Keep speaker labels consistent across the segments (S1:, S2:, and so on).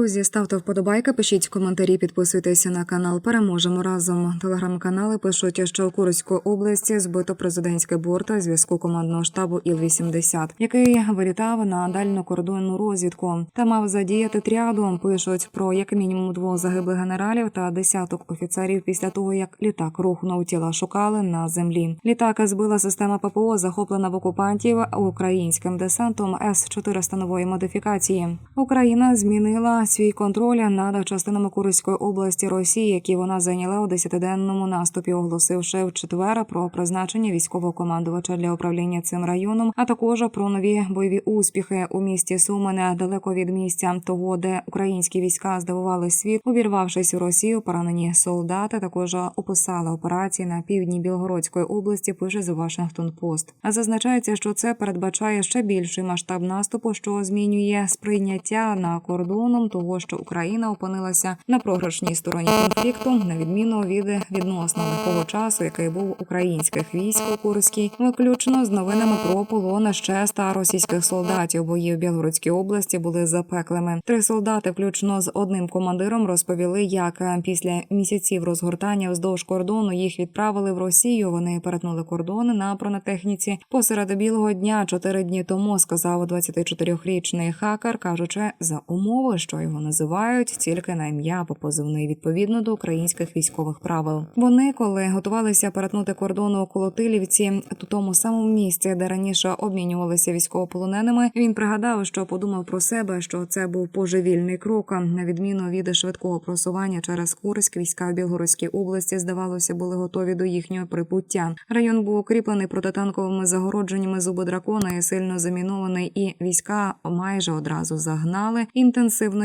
S1: Друзі, ставте вподобайки, пишіть коментарі, підписуйтеся на канал. Переможемо разом. Телеграм-канали пишуть, що у Курської області збито президентське борта зв'язку командного штабу Іл-80, який вилітав на дальню кордонну розвідку та мав задіяти тріаду. Пишуть про як мінімум двох загиблих генералів та десяток офіцерів після того, як літак рухнув тіла шукали на землі. Літака збила система ППО, захоплена в окупантів українським десантом С 400 нової модифікації. Україна змінила свій контроль над частинами Курської області Росії, які вона зайняла у десятиденному наступі, оголосивши в четвер про призначення військового командувача для управління цим районом, а також про нові бойові успіхи у місті Суми недалеко від місця того, де українські війська здивували світ, увірвавшись у Росію. Поранені солдати також описали операції на півдні Білгородської області. Пише The Washington Post. А зазначається, що це передбачає ще більший масштаб наступу, що змінює сприйняття на кордоном того, що Україна опинилася на програшній стороні конфлікту, на відміну від відносно легкого часу, який був українських військ у Курській, виключно з новинами про полон ще ста російських солдатів. Бої в Білгородській області були запеклими. Три солдати, включно з одним командиром, розповіли, як після місяців розгортання вздовж кордону їх відправили в Росію. Вони перетнули кордони на бронетехніці посеред білого дня чотири дні тому. Сказав 24-річний хакер, кажучи за умови, що його називають тільки на ім'я або позивний відповідно до українських військових правил. Вони, коли готувалися перетнути кордону у Колотилівці, у тому самому місці, де раніше обмінювалися військовополоненими, він пригадав, що подумав про себе, що це був поживільний крок. На відміну від швидкого просування через Курськ, війська в Білгородській області здавалося були готові до їхнього прибуття. Район був укріплений протитанковими загородженнями зуби дракона і сильно замінований, і війська майже одразу загнали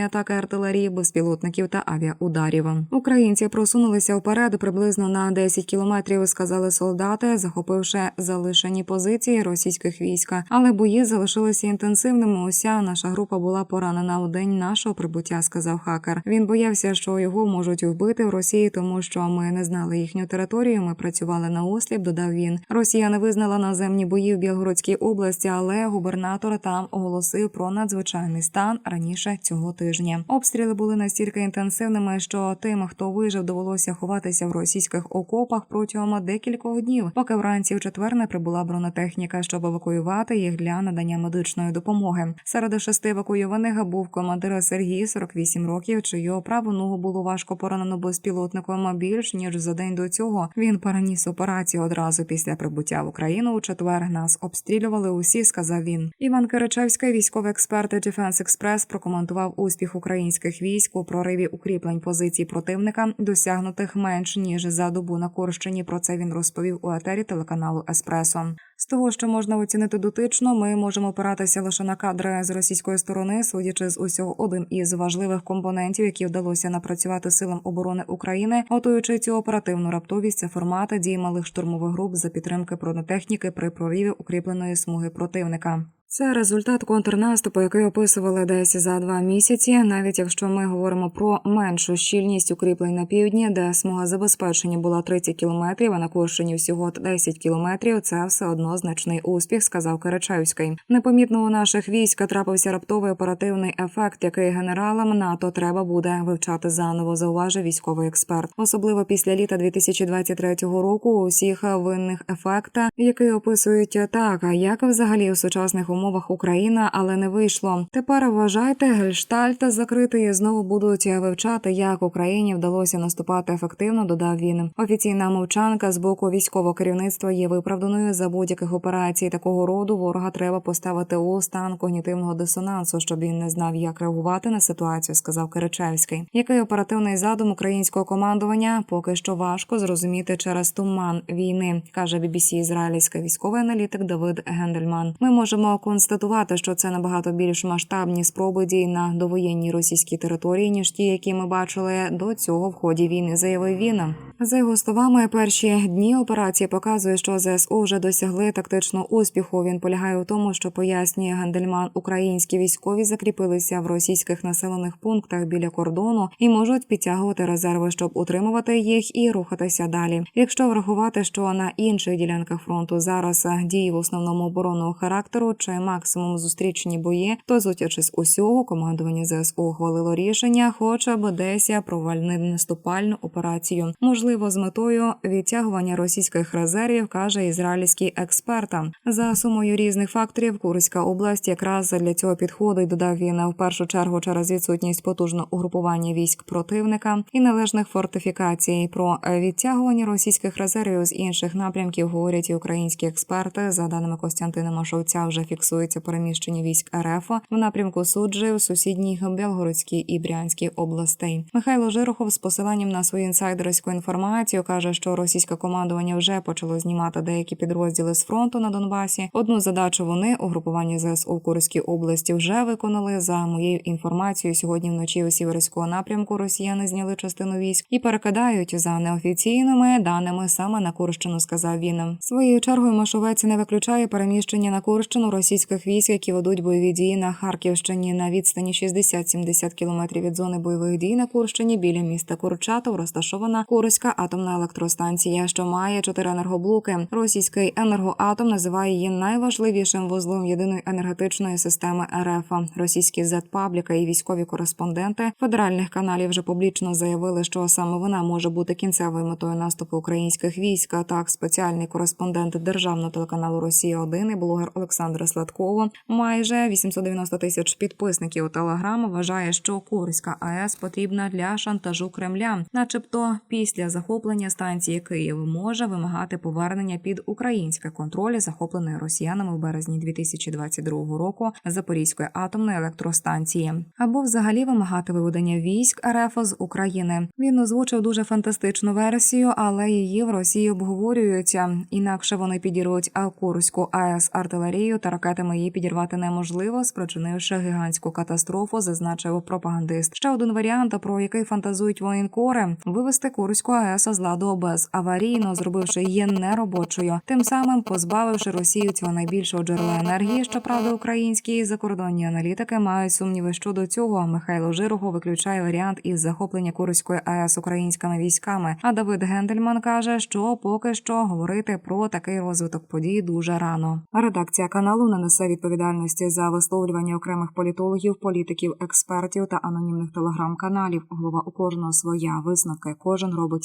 S1: інтенсивної атаки артилерії, безпілотників та авіаударів. Українці просунулися вперед приблизно на 10 кілометрів. Сказали солдати, захопивши залишені позиції російських війська. Але бої залишилися інтенсивними. Уся наша група була поранена у день нашого прибуття. Сказав хакер. Він боявся, що його можуть вбити в Росії, тому що ми не знали їхню територію. Ми працювали на осліп. Додав він. Росія не визнала наземні бої в Білгородській області, але губернатор там оголосив про надзвичайний стан раніше цього тижня. Обстріли були настільки інтенсивними, що тим, хто вижив, довелося ховатися в російських окопах протягом декількох днів, поки вранці в четвер не прибула бронетехніка, щоб евакуювати їх для надання медичної допомоги. Серед шести евакуйованих був командир Сергій, 48 років, чию праву ногу було важко поранено безпілотником. Більш ніж за день до цього він переніс операцію одразу після прибуття в Україну. У четвер нас обстрілювали усі, сказав він. Іван Киричевський, військовий експерт Defense Express, прокоментував успіх українських військ у прориві укріплень позицій противника, досягнутих менш ніж за добу на Корщині. Про це він розповів у етері телеканалу Еспресо. З того, що можна оцінити дотично, ми можемо опиратися лише на кадри з російської сторони, судячи з усього один із важливих компонентів, які вдалося напрацювати силам оборони України, готуючи цю оперативну раптовість, це формати дій малих штурмових груп за підтримки бронетехніки при прориві укріпленої смуги противника. Це результат контрнаступу, який описували десь за два місяці. Навіть якщо ми говоримо про меншу щільність укріплень на півдні, де смуга забезпечення була 30 кілометрів, а на Корщині всього 10 кілометрів. Це все одно значний успіх, сказав Киричевський. Непомітно у наших військ трапився раптовий оперативний ефект, який генералам НАТО треба буде вивчати заново. Зауважив військовий експерт, особливо після літа 2023 року. У всіх винних ефекта, який описують так, як взагалі у сучасних умовах умовах Україна, але не вийшло. Тепер вважайте, гельштальт закритий знову будуть вивчати, як Україні вдалося наступати ефективно. Додав він. Офіційна мовчанка з боку військового керівництва є виправданою за будь-яких операцій такого роду. Ворога треба поставити у стан когнітивного дисонансу, щоб він не знав, як реагувати на ситуацію. Сказав Киричевський. Який оперативний задум українського командування поки що важко зрозуміти через туман війни, каже BBC ізраїльський військовий аналітик Давид Гендельман. Ми можемо констатувати, що це набагато більш масштабні спроби дій на довоєнній російській території, ніж ті, які ми бачили до цього в ході війни. Заявив він. За його словами, перші дні операції показує, що ЗСУ вже досягли тактичного успіху. Він полягає у тому, що пояснює Гандельман, українські військові закріпилися в російських населених пунктах біля кордону і можуть підтягувати резерви, щоб утримувати їх і рухатися далі. Якщо врахувати, що на інших ділянках фронту зараз дії в основному оборонного характеру, має максимум зустрічні бої, то зутячи з усього, командування ЗСУ ухвалило рішення, хоча б десь провальнити наступальну операцію, можливо, з метою відтягування російських резервів, каже ізраїльський експерт. За сумою різних факторів, Курська область якраз для цього підходить. Додав він в першу чергу через відсутність потужного угрупування військ противника і належних фортифікацій. Про відтягування російських резервів з інших напрямків говорять і українські експерти. За даними Костянтина Машовця, вже фіксується переміщення військ РФ в напрямку суджі в сусідніх Белгородській і Брянській областей. Михайло Жирохов з посиланням на свою інсайдерську інформацію каже, що російське командування вже почало знімати деякі підрозділи з фронту на Донбасі. Одну задачу вони угрупування ЗСУ в Курській області вже виконали. За моєю інформацією, сьогодні вночі у сіверського напрямку росіяни зняли частину військ і перекидають за неофіційними даними саме на Курщину. Сказав він своєю чергою. Машовець не виключає переміщення на Курщину російських військ, які ведуть бойові дії на Харківщині на відстані 60-70 кілометрів від зони бойових дій на Курщині біля міста Курчатов розташована Курська атомна електростанція, що має чотири енергоблоки. Російський енергоатом називає її найважливішим вузлом єдиної енергетичної системи РФ. Російські зетпабліка і військові кореспонденти федеральних каналів вже публічно заявили, що саме вона може бути кінцевою метою наступу українських військ. Так, спеціальний кореспондент державного телеканалу Росія 1 і блогер Олександр Сладково, майже 890 тисяч підписників Телеграм, вважає, що Курська АЕС потрібна для шантажу Кремля, начебто, після захоплення станції Київ може вимагати повернення під український контроль захопленої росіянами в березні 2022 року Запорізької атомної електростанції, або взагалі вимагати виведення військ РФ з України. Він озвучив дуже фантастичну версію, але її в Росії обговорюються. Інакше вони підірвуть Курську АЕС артилерію та ракетами її підірвати неможливо, спричинивши гігантську катастрофу, зазначив пропагандист. Ще один варіант, про який фантазують воєнкори – вивести Курську АЕС ладу безаварійно, зробивши її неробочою, тим самим позбавивши Росію цього найбільшого джерела енергії. Щоправда, українські і закордонні аналітики мають сумніви щодо цього. Михайло Жирого виключає варіант із захоплення Курської АЕС українськими військами. А Давид Гендельман каже, що поки що говорити про такий розвиток подій дуже рано. Редакція каналу не несе відповідальності за висловлювання окремих політологів, політиків, експертів та анонімних телеграм-каналів. Голова у кожного своя висновки. Кожен робить